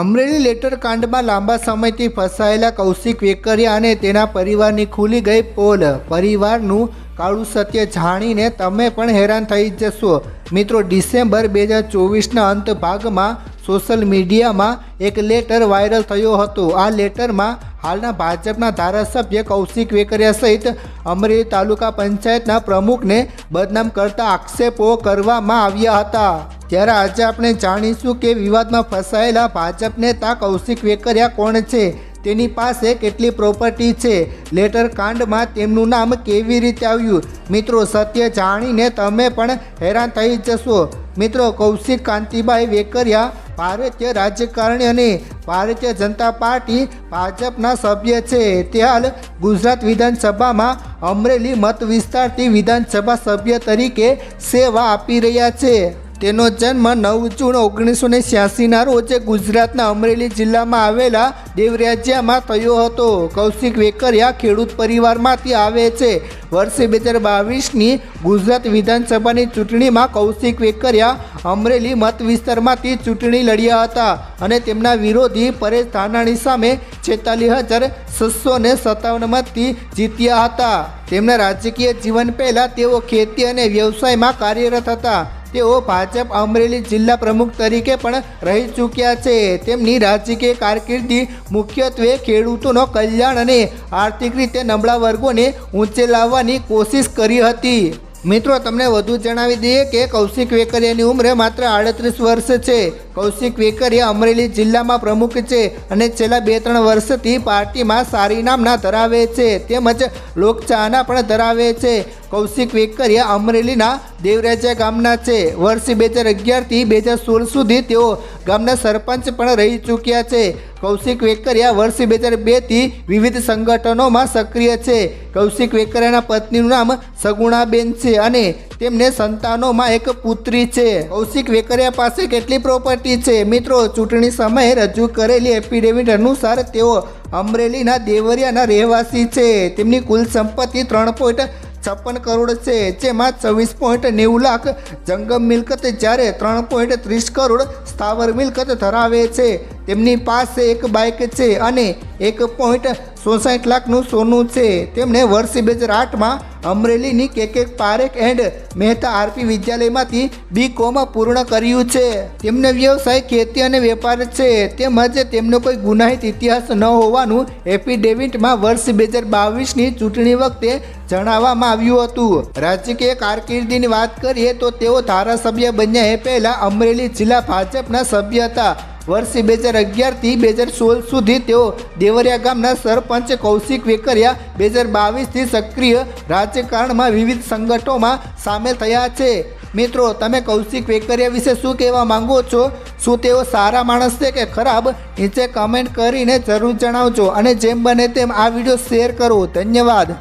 Amreli letter કાંડમાં લાંબા સમયથી ફસાયેલા કૌશિક વેકરિયા અને તેના પરિવારની ખુલી ગઈ પોલ. પરિવારનું કાળું સત્ય જાણીને તમે પણ હેરાન થઈ જશો. મિત્રો, ડિસેમ્બર બે હજાર ચોવીસના અંત ભાગમાં સોશિયલ મીડિયામાં એક લેટર વાયરલ થયો હતો. આ લેટરમાં હાલના ભાજપના ધારાસભ્ય કૌશિક વેકરિયા સહિત અમરેલી તાલુકા પંચાયતના પ્રમુખને બદનામ કરતા આક્ષેપો કરવામાં આવ્યા હતા. ત્યારે આજે આપણે જાણીશું કે વિવાદમાં ફસાયેલા ભાજપ નેતા કૌશિક વેકરિયા કોણ છે? તેની પાસે કેટલી પ્રોપર્ટી છે? લેટર કાંડમાં તેમનું નામ કેવી રીતે આવ્યું? મિત્રો, સત્ય જાણીને તમે પણ હેરાન થઈ જશો. મિત્રો, કૌશિક કાંતિભાઈ વેકરિયા ભારતીય રાજકારણી અને ભારતીય જનતા પાર્ટી ભાજપના સભ્ય છે. તે હાલ ગુજરાત વિધાનસભામાં અમરેલી મત વિસ્તારથી વિધાનસભા સભ્ય તરીકે સેવા આપી રહ્યા છે. તેનો જન્મ નવ જૂન ઓગણીસો ને છ્યાસીના રોજ ગુજરાતના અમરેલી જિલ્લામાં આવેલા દેવરાજ્યામાં થયો હતો. કૌશિક વેકરિયા ખેડૂત પરિવારમાંથી આવે છે. વર્ષે બે હજાર બાવીસની ગુજરાત વિધાનસભાની ચૂંટણીમાં કૌશિક વેકરિયા અમરેલી મત વિસ્તારમાંથી ચૂંટણી લડ્યા હતા અને તેમના વિરોધી પરેશ ધાનાણી સામે છેતાલીસ હજાર છસો ને સત્તાવન મતથી જીત્યા હતા. તેમના રાજકીય જીવન પહેલાં તેઓ ખેતી અને વ્યવસાયમાં કાર્યરત હતા. તેઓ ભાજપ અમરેલી જિલ્લા પ્રમુખ તરીકે પણ રહી ચૂક્યા છે. તેમની રાજકીય કારકિર્દી મુખ્યત્વે ખેડૂતોનો કલ્યાણ અને આર્થિક રીતે નબળા વર્ગોને ઊંચે લાવવાની કોશિશ કરી હતી. મિત્રો, તમને વધુ જણાવી દઈએ કે કૌશિક વેકરિયાની ઉંમરે માત્ર આડત્રીસ વર્ષ છે. કૌશિક વેકરિયા અમરેલી જિલ્લામાં પ્રમુખ છે અને છેલ્લા બે ત્રણ વર્ષથી પાર્ટીમાં સારી નામના ધરાવે છે તેમજ લોકચાહના પણ ધરાવે છે. કૌશિક વેકરિયા અમરેલીના દેવરાજા ગામના છે. વર્ષ બે હજાર અગિયારથી બે હજાર સોળ સુધી તેઓ ગામના સરપંચ પણ રહી ચૂક્યા છે. કૌશિક વેકરિયા વર્ષ બે હજાર બેથી વિવિધ સંગઠનોમાં સક્રિય છે. કૌશિક વેકરિયાના પત્નીનું નામ સગુણાબેન છે અને તેમને સંતાનોમાં એક પુત્રી છે. કૌશિક વેકરિયા પાસે કેટલી પ્રોપર્ટી છે? મિત્રો, ચૂંટણી સમયે રજૂ કરેલી એફિડેવિટ અનુસાર તેઓ અમરેલીના દેવરિયાના રહેવાસી છે. તેમની કુલ સંપત્તિ ત્રણ પોઈન્ટ છપ્પન કરોડ છે, જેમાં છવ્વીસ પોઈન્ટ નેવું લાખ જંગમ મિલકત જ્યારે ત્રણ પોઈન્ટ ત્રીસ કરોડ સ્થાવર મિલકત ધરાવે છે. તેમની પાસે એક બાઇક છે અને એક પોઈન્ટ સોસાઠ લાખનું સોનું છે. તેમણે વર્ષ બે હજાર આઠમાં અમરેલીની K K Parekh and Mehta R વિદ્યાલયમાંથી બી કોમ પૂર્ણ કર્યું છે. તેમને વ્યવસાય, ખેતી અને વેપાર છે. તેમજ તેમનો કોઈ ગુનાહિત ઇતિહાસ ન હોવાનું એફિડેવિટમાં વર્ષ બે હજાર બાવીસની ચૂંટણી વખતે જણાવવામાં આવ્યું હતું. રાજકીય કારકિર્દીની વાત કરીએ તો તેઓ ધારાસભ્ય બન્યા એ પહેલાં અમરેલી જિલ્લા ભાજપના સભ્ય હતા. વર્ષ બે હજાર અગિયારથી બે હજાર સોળ સુધી તેઓ દેવરિયા ગામના સરપંચ કૌશિક વેકરિયા બે હજાર બાવીસથી સક્રિય રાજકારણમાં વિવિધ સંગઠનોમાં સામેલ થયા છે. મિત્રો, તમે કૌશિક વેકરિયા વિશે શું કહેવા માંગો છો? શું તેઓ સારા માણસ છે કે ખરાબ? નીચે કમેન્ટ કરીને જરૂર જણાવજો અને જેમ બને તેમ આ વીડિયો શેર કરો. ધન્યવાદ.